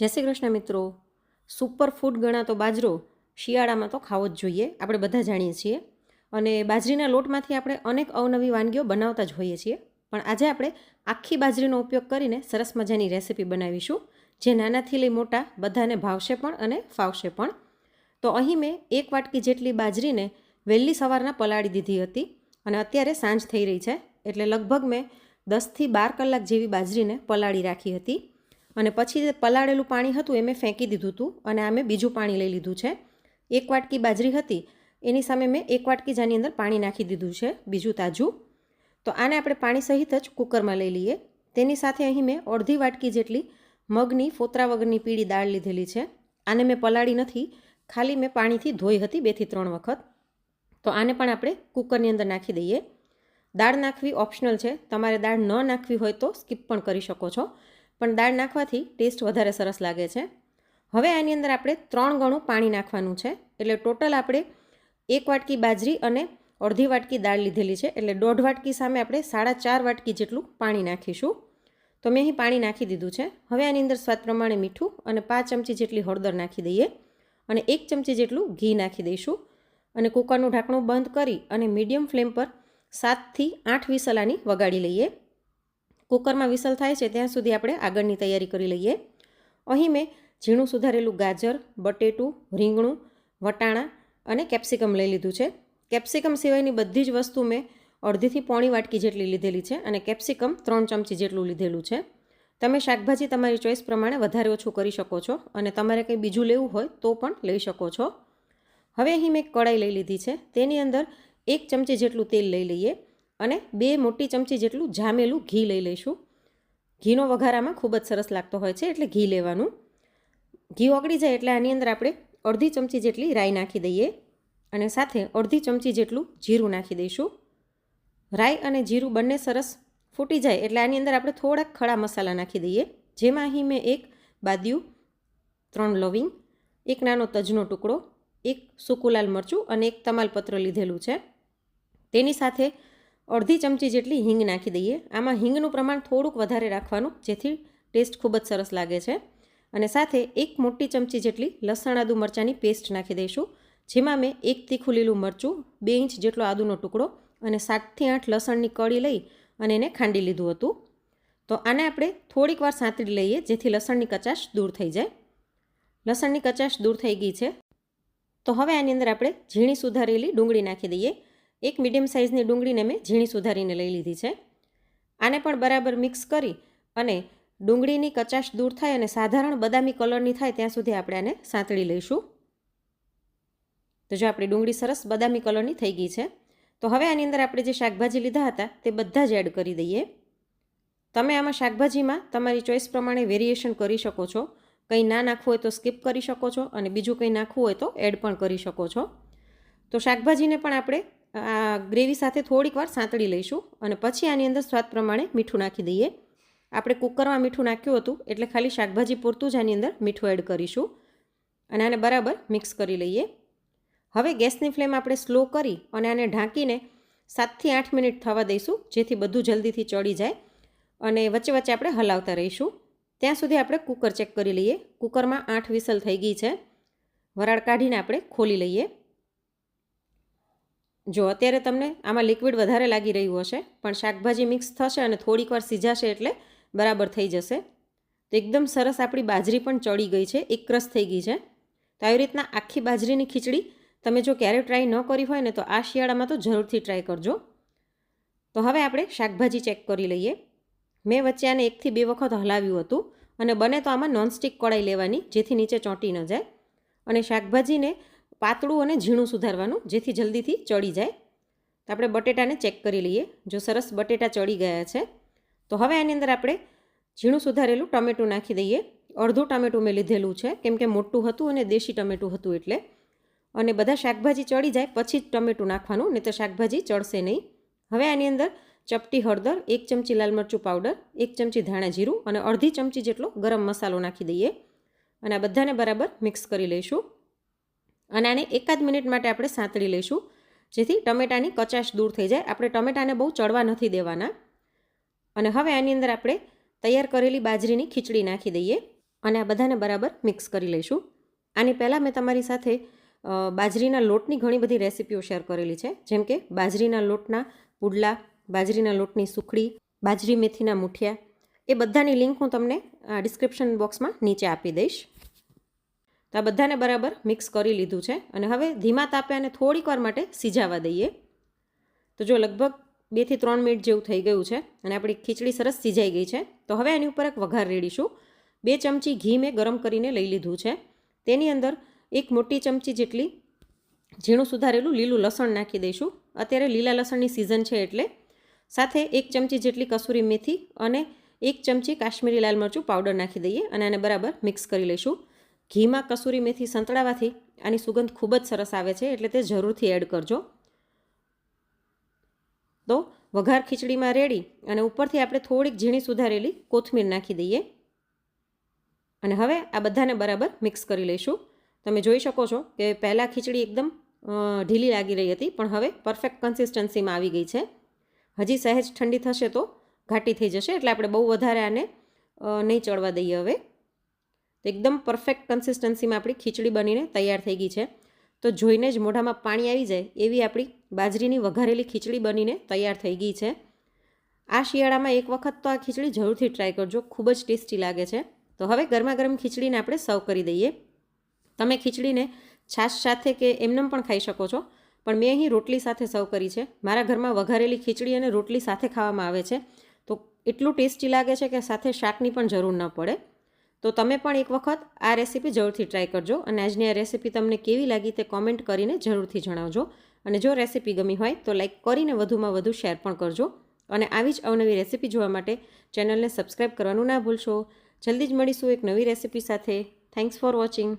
જય શ્રી કૃષ્ણ મિત્રો. Super food ગણાતો બાજરો શિયાળામાં તો ખાવો જ જોઈએ, આપણે બધા જાણીએ છીએ. અને બાજરીના લોટમાંથી આપણે અનેક અવનવી વાનગીઓ બનાવતા જ હોઈએ છીએ. પણ આજે આપણે આખી બાજરીનો ઉપયોગ કરીને સરસ મજાની રેસીપી બનાવીશું, જે નાનાથી લઈ મોટા બધાને ભાવશે પણ અને ફાવશે પણ. તો અહીં મેં એક વાટકી જેટલી બાજરીને વહેલી સવારના પલાળી દીધી હતી અને અત્યારે સાંજ થઈ રહી છે, એટલે લગભગ મેં દસથી બાર કલાક જેવી બાજરીને પલાળી રાખી હતી. અને પછી જે પલાળેલું પાણી હતું એ મેં ફેંકી દીધું હતું અને આ મેં બીજું પાણી લઈ લીધું છે. એક વાટકી બાજરી હતી, એની સામે મેં એક વાટકી જાની અંદર પાણી નાખી દીધું છે, બીજું તાજું. તો આને આપણે પાણી સહિત જ કુકરમાં લઈ લઈએ. તેની સાથે અહીં મેં અડધી વાટકી જેટલી મગની, ફોતરા વગરની પીળી દાળ લીધેલી છે. આને મેં પલાળી નથી, ખાલી મેં પાણીથી ધોઈ હતી બેથી ત્રણ વખત. તો આને પણ આપણે કુકરની અંદર નાખી દઈએ. દાળ નાખવી ઓપ્શનલ છે. તમારે દાળ ન નાખવી હોય તો સ્કીપ પણ કરી શકો છો. પણ દાળ નાખવાથી ટેસ્ટ વધારે સરસ લાગે છે. હવે આની અંદર આપણે ત્રણ ગણું પાણી નાખવાનું છે. એટલે ટોટલ આપણે એક વાટકી બાજરી અને અડધી વાટકી દાળ લીધેલી છે. એટલે દોઢ વાટકી સામે આપણે સાડા ચાર વાટકી જેટલું પાણી નાખીશું. તો મેં અહીં પાણી નાખી દીધું છે. હવે આની અંદર સ્વાદ પ્રમાણે મીઠું અને પાંચ ચમચી જેટલી હળદર નાખી દઈએ અને એક ચમચી જેટલું ઘી નાખી દઈશું. અને કુકરનું ઢાંકણું બંધ કરી અને મીડિયમ ફ્લેમ પર સાતથી આઠ વિસલાની વગાડી લઈએ. કુકરમાં વિસલ થાય છે, ત્યાં સુધી આપણે આગળની તૈયારી કરી લઈએ. અહીં મેં ઝીણું સુધારેલું ગાજર, બટેટું, રીંગણું, વટાણા અને કેપ્સિકમ લઈ લીધું છે. કેપ્સિકમ સિવાયની બધી જ વસ્તુ મેં અડધીથી પોણી વાટકી જેટલી લીધેલી છે અને કેપ્સિકમ ત્રણ ચમચી જેટલું લીધેલું છે. તમે શાકભાજી તમારી ચોઈસ પ્રમાણે વધારે ઓછું કરી શકો છો અને તમારે કંઈ બીજું લેવું હોય તો પણ લઈ શકો છો. હવે અહીં મેં કડાઈ લઈ લીધી છે. તેની અંદર એક ચમચી જેટલું તેલ લઈ લઈએ. અને બે મોટી ચમચી જેટલું જામેલું ઘી લઈ લઈશું. ઘીનો વઘારામાં ખૂબ જ સરસ લાગતો હોય છે એટલે ઘી લેવાનું. ઘી ઓગળી જાય એટલે આની અંદર આપણે અડધી ચમચી જેટલી રાઈ નાખી દઈએ અને સાથે અડધી ચમચી જેટલું જીરું નાખી દઈશું. રાઈ અને જીરું બંને સરસ ફૂટી જાય એટલે આની અંદર આપણે થોડાક ખડા મસાલા નાખી દઈએ. જેમાં અહીં મેં એક બાદિયું, ત્રણ લવિંગ, એક નાનો તજનો ટુકડો, એક સુકુલાલ લાલ મરચું અને એક તમાલપત્ર લીધેલું છે. તેની સાથે અડધી ચમચી જેટલી હિંગ નાખી દઈએ. આમાં હિંગનું પ્રમાણ થોડુંક વધારે રાખવાનું, જેથી ટેસ્ટ ખૂબ જ સરસ લાગે છે. અને સાથે એક મોટી ચમચી જેટલી લસણ આદુ મરચાંની પેસ્ટ નાખી દઈશું, જેમાં મેં એક તીખું લીલું મરચું, બે ઇંચ જેટલો આદુનો ટુકડો અને સાતથી આઠ લસણની કળી લઈ અને એને ખાંડી લીધું હતું. તો આને આપણે થોડીક વાર સાંતળી લઈએ, જેથી લસણની કચાશ દૂર થઈ જાય. લસણની કચાશ દૂર થઈ ગઈ છે. તો હવે આની અંદર આપણે ઝીણી સુધારેલી ડુંગળી નાખી દઈએ. એક મીડિયમ સાઇઝની ડુંગળીને મેં ઝીણી સુધારીને લઈ લીધી છે. આને પણ બરાબર મિક્સ કરી અને ડુંગળીની કચાશ દૂર થાય અને સાધારણ બદામી કલરની થાય ત્યાં સુધી આપણે આને સાંતળી લઈશું. તો જો આપણી ડુંગળી સરસ બદામી કલરની થઈ ગઈ છે, તો હવે આની અંદર આપણે જે શાકભાજી લીધા હતા તે બધા જ એડ કરી દઈએ. તમે આમાં શાકભાજીમાં તમારી ચોઈસ પ્રમાણે વેરિએશન કરી શકો છો. કંઈ ના નાખવું હોય તો સ્કીપ કરી શકો છો અને બીજું કંઈ નાખવું હોય તો એડ પણ કરી શકો છો. તો શાકભાજીને પણ આપણે આ ગ્રેવી સાથે થોડીક વાર સાંતળી લઈશું અને પછી આની અંદર સ્વાદ પ્રમાણે મીઠું નાખી દઈએ. આપણે કુકરમાં મીઠું નાખ્યું હતું એટલે ખાલી શાકભાજી પૂરતું જ આની અંદર મીઠું એડ કરીશું અને આને બરાબર મિક્સ કરી લઈએ. હવે ગેસની ફ્લેમ આપણે સ્લો કરી અને આને ઢાંકીને સાતથી આઠ મિનિટ થવા દઈશું જેથી બધું જલ્દીથી ચડી જાય અને વચ્ચે વચ્ચે આપણે હલાવતા રહીશું. ત્યાં સુધી આપણે કુકર ચેક કરી લઈએ. કુકરમાં આઠ વિસલ થઈ ગઈ છે. વરાળ કાઢીને આપણે ખોલી લઈએ. જો અત્યારે તમને આમાં લિક્વિડ વધારે લાગી રહ્યું હશે, પણ શાકભાજી મિક્સ થશે અને થોડીક વાર સીજાશે એટલે બરાબર થઈ જશે. તો એકદમ સરસ આપણી બાજરી પણ ચડી ગઈ છે એકરસ થઈ ગઈ છે. તો આવી રીતના આખી બાજરીની ખીચડી તમે જો ક્યારેય ટ્રાય ન કરી હોય ને તો આ શિયાળામાં તો જરૂરથી ટ્રાય કરજો. તો હવે આપણે શાકભાજી ચેક કરી લઈએ. મેં વચ્ચે આને એકથી બે વખત હલાવ્યું હતું અને બને તો આમાં નોનસ્ટિક કડાઈ લેવાની, જેથી નીચે ચોંટી ન જાય. અને શાકભાજીને પાતળું અને ઝીણું સુધારવાનું, જેથી જલ્દીથી ચડી જાય. તો આપણે બટેટાને ચેક કરી લઈએ. જો સરસ બટેટા ચડી ગયા છે, તો હવે આની અંદર આપણે ઝીણું સુધારેલું ટમેટું નાખી દઈએ. અડધું ટામેટું મેં લીધેલું છે, કેમ કે મોટું હતું અને દેશી ટમેટું હતું એટલે. અને બધા શાકભાજી ચડી જાય, પછી જ ટમેટું નાખવાનું, નહીં તો શાકભાજી ચડશે નહીં. હવે આની અંદર ચપટી હળદર, એક ચમચી લાલ મરચું પાવડર, એક ચમચી ધાણા જીરું અને અડધી ચમચી જેટલો ગરમ મસાલો નાખી દઈએ. અને આ બધાને બરાબર મિક્સ કરી લઈશું. અને આને એકાદ મિનિટ માટે આપણે સાંતળી લઈશું. જેથી ટમેટાની કચાશ દૂર થઈ જાય. આપણે ટમેટાને બહુ ચડવા નથી દેવાના. અને હવે આની અંદર આપણે તૈયાર કરેલી બાજરીની ખીચડી નાખી દઈએ અને આ બધાને બરાબર મિક્સ કરી લઈશું. આની પહેલાં મેં તમારી સાથે બાજરીના લોટની ઘણી બધી રેસિપીઓ શેર કરેલી છે. જેમ કે બાજરીના લોટના પુડલા, બાજરીના લોટની સુખડી, બાજરી મેથીના મુઠિયા. એ બધાની લિંક હું તમને ડિસ્ક્રિપ્શન બોક્સમાં નીચે આપી દઈશ. તો આ બધાને બરાબર મિક્સ કરી લીધું છે. અને હવે ધીમા તાપે આને થોડીક વાર માટે સિજાવા દઈએ. તો જો લગભગ બેથી ત્રણ મિનિટ જેવું થઈ ગયું છે અને આપણી ખીચડી સરસ સિજાઈ ગઈ છે. તો હવે એની ઉપર એક વઘાર રેડીશું. બે ચમચી ઘી મેં ગરમ કરીને લઈ લીધું છે. તેની અંદર એક મોટી ચમચી જેટલી ઝીણું સુધારેલું લીલું લસણ નાખી દઈશું. અત્યારે લીલા લસણની સિઝન છે એટલે. સાથે એક ચમચી જેટલી કસૂરી મેથી અને એક ચમચી કાશ્મીરી લાલ મરચું પાવડર નાખી દઈએ અને આને બરાબર મિક્સ કરી લઈશું. ઘીમાં કસૂરી મેથી સંતળાવાથી આની સુગંધ ખૂબ જ સરસ આવે છે, એટલે તે જરૂરથી એડ કરજો. તો વઘાર ખીચડીમાં રેડી અને ઉપરથી આપણે થોડીક ઝીણી સુધારેલી કોથમીર નાખી દઈએ. અને હવે આ બધાને બરાબર મિક્સ કરી લઈશું. તમે જોઈ શકો છો કે પહેલાં ખીચડી એકદમ ઢીલી લાગી રહી હતી, પણ હવે પરફેક્ટ કન્સિસ્ટન્સીમાં આવી ગઈ છે. હજી સહેજ ઠંડી થશે તો ઘાટી થઈ જશે, એટલે આપણે બહુ વધારે આને નહીં ચડવા દઈએ હવે. તો એકદમ પરફેક્ટ કન્સિસ્ટન્સીમાં આપણી ખીચડી બનીને તૈયાર થઈ ગઈ છે. તો જોઈને જ મોઢામાં પાણી આવી જાય એવી આપણી બાજરીની વઘારેલી ખીચડી બનીને તૈયાર થઈ ગઈ છે. આ શિયાળામાં એક વખત તો આ ખીચડી જરૂરથી ટ્રાય કરજો, ખૂબ જ ટેસ્ટી લાગે છે. તો હવે ગરમા ગરમ ખીચડીને આપણે સર્વ કરી દઈએ. તમે ખીચડીને છાશ સાથે કે એમનેમ પણ ખાઈ શકો છો, પણ મેં અહીં રોટલી સાથે સર્વ કરી છે. મારા ઘરમાં વઘારેલી ખીચડી અને રોટલી સાથે ખાવામાં આવે છે. તો એટલું ટેસ્ટી લાગે છે કે સાથે શાકની પણ જરૂર ન પડે. તો તમે પણ એક વખત આ રેસીપી જરૂરથી ટ્રાય કરજો અને આજની આ રેસીપી તમને કેવી લાગી તે કોમેન્ટ કરીને જરૂરથી જણાવજો. અને જો રેસીપી ગમી હોય તો લાઈક કરીને વધુમાં વધુ શેર પણ કરજો. અને આવી જ અવનવી રેસીપી જોવા માટે ચેનલને સબસ્ક્રાઈબ કરવાનું ના ભૂલશો. જલ્દી જ મળીશું એક નવી રેસીપી સાથે. Thanks for watching